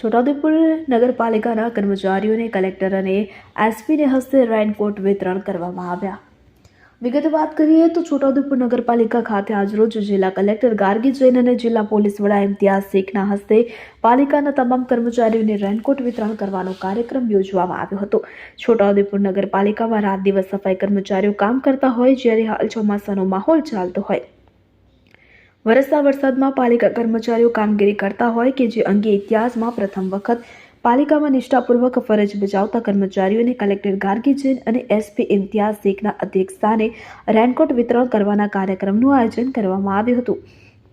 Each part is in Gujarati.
છોટાઉદેપુર નગરપાલિકાના કર્મચારીઓને, કલેક્ટર અને એસપીને હસ્તે રેનકોટ વિતરણ કરવામાં આવ્યા. વિગત વાત કરીએ તો છોટાઉદેપુર નગરપાલિકા ખાતે આજરોજ જિલ્લા કલેક્ટર ગાર્ગી જૈન અને જિલ્લા પોલીસ વડા ઇમ્તિયાઝ શેખના હસ્તે પાલિકાના તમામ કર્મચારીઓને રેનકોટ વિતરણ કરવાનો કાર્યક્રમ યોજવામાં આવ્યો હતો. છોટાઉદેપુર નગરપાલિકામાં રાત દિવસ સફાઈ કર્મચારીઓ કામ કરતા હોય, જ્યારે હાલ ચોમાસાનો માહોલ ચાલતો હોય. વરસતા વરસાદમાં પાલિકા કર્મચારીઓ કામગીરી કરતા હોય કે જે અંગે ઇતિહાસમાં પ્રથમ વખત પાલિકામાં નિષ્ઠાપૂર્વક ફરજ બજાવતા કર્મચારીઓને કલેક્ટર ગાર્ગી જૈન અને એસપી ઇમ્તિયાઝ શેખના અધ્યક્ષસ્થાને રેનકોટ વિતરણ કરવાના કાર્યક્રમનું આયોજન કરવામાં આવ્યું હતું.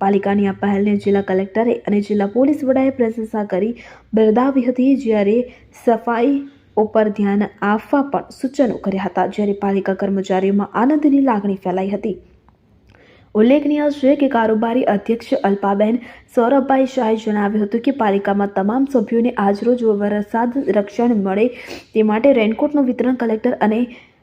પાલિકાની આ પહેલને જિલ્લા કલેક્ટરે અને જિલ્લા પોલીસ વડાએ પ્રશંસા કરી બિરદાવી હતી, જ્યારે સફાઈ ઉપર ધ્યાન આપવા પણ સૂચનો કર્યા હતા. જ્યારે પાલિકા કર્મચારીઓમાં આનંદની લાગણી ફેલાઈ હતી. ઉલ્લેખનીય છે કે કારોબારી અધ્યક્ષ અલ્પાબેન સૌરભભાઈ શાહે જણાવ્યું હતું કે પાલિકામાં તમામ સભ્યોને આજરોજ વરસાદ રક્ષણ મળે તે માટે રેનકોટનું વિતરણ કલેક્ટર અને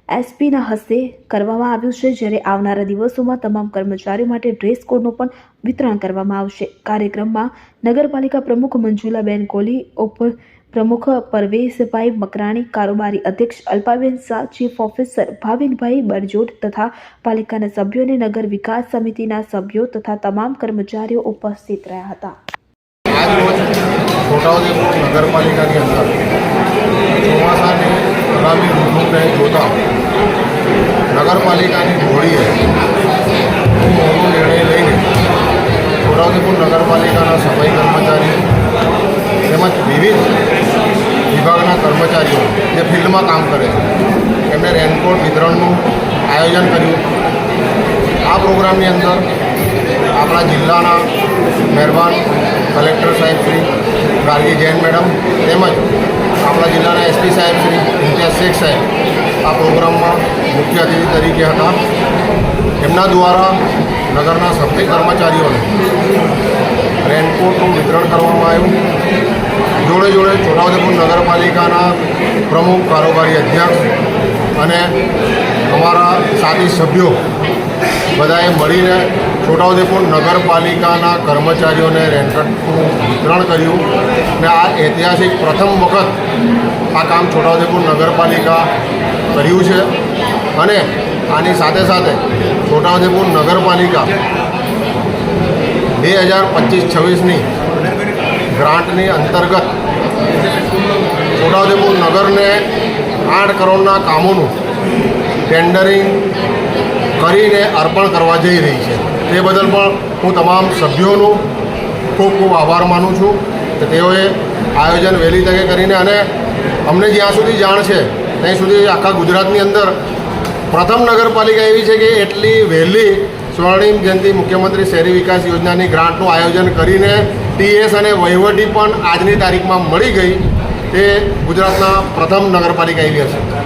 એસપીના હસ્તે કરવામાં આવ્યું છે. જ્યારે આવનારા દિવસોમાં તમામ કર્મચારીઓ માટે ડ્રેસ કોડનું પણ વિતરણ કરવામાં આવશે. કાર્યક્રમમાં નગરપાલિકા પ્રમુખ મંજુલાબેન કોહલી ઉપ પ્રમુખ પરવેશભાઈ મકરાણી, કારોબારી અધ્યક્ષ અલ્પાબેન શાહ, ચીફ ઓફિસર ભાવિનભાઈ બરજોટ તથા પાલિકાના સભ્યો નગર વિકાસ સમિતિના સભ્યો તથા તમામ કર્મચારીઓ ઉપસ્થિત રહ્યા હતા. નગરપાલિકાની ઘોડીએ મોટો નિર્ણય લઈને છોટાઉદેપુર નગરપાલિકાના સફાઈ કર્મચારી તેમજ વિવિધ વિભાગના કર્મચારીઓ જે ફિલ્ડમાં કામ કરે છે. એમને રેનકોટ વિતરણનું આયોજન કર્યું. આ પ્રોગ્રામની અંદર આપણા જિલ્લાના મહેરબાન કલેક્ટર સાહેબ શ્રી ગાર્ગી જૈન મેડમ તેમજ આપણા જિલ્લાના એસપી સાહેબ શ્રી ઇમ્તિયાઝ શેખ સાહેબ આ પ્રોગ્રામમાં મુખ્ય અતિથિ તરીકે હતા. એમના દ્વારા નગરના સફાઈ કર્મચારીઓને રેનકોટનું વિતરણ કરવામાં આવ્યું. નગરપાલિકાના પ્રમુખ કારોબારી અધ્યક્ષ અને અમારા સાથી સભ્યો બધાએ મળીને છોટાઉદેપુર નગરપાલિકાના કર્મચારીઓને રેન્ટનું વિતરણ કર્યું ને આ ઐતિહાસિક પ્રથમ વખત આ કામ છોટાઉદેપુર નગરપાલિકા કર્યું છે અને આની સાથે સાથે છોટાઉદેપુર નગરપાલિકા બે હજાર પચીસ છવ્વીસની ગ્રાન્ટની અંતર્ગત છોટાઉદેપુર નગરને આઠ કરોડના કામોનું ટેન્ડરિંગ કરીને અર્પણ કરવા જઈ રહી છે. તે બદલ પણ હું તમામ સભ્યોનું ખૂબ ખૂબ આભાર માનું છું કે તેઓએ આયોજન વહેલી તકે કરીને અને અમને જ્યાં સુધી જાણ છે, ત્યાં સુધી આખા ગુજરાતની અંદર પ્રથમ નગરપાલિકા એવી છે કે એટલી વહેલી સ્વર્ણિમ જયંતિ મુખ્યમંત્રી શહેરી વિકાસ યોજનાની ગ્રાન્ટનું આયોજન કરીને ટીએસ અને વહીવટી પણ આજની તારીખમાં મળી ગઈ. તે ગુજરાતના પ્રથમ નગરપાલિકા એવી હશે.